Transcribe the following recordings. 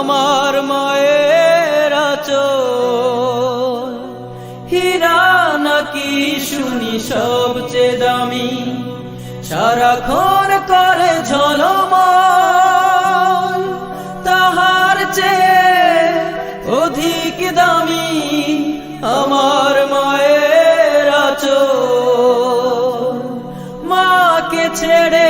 আমার মায়ের হীরা নাকি শুনি সবচেয়ে দামি। সারাক্ষণ করে ঝলমন তাহার চেয়ে অধিক দামি আমার মায়ের মাকে ছেড়ে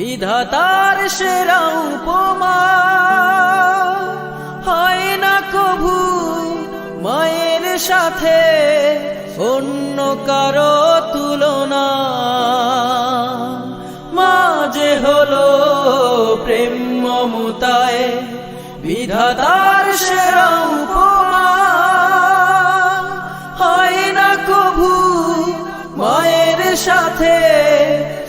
বিধাতার সেরা উপমা। হয় না কভু মায়ের সাথে অন্য কারও তুলনা। মাঝে হলো প্রেম মমতায় বিধাতার সেরা উপমা। হয় না কভু মায়ের সাথে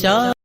점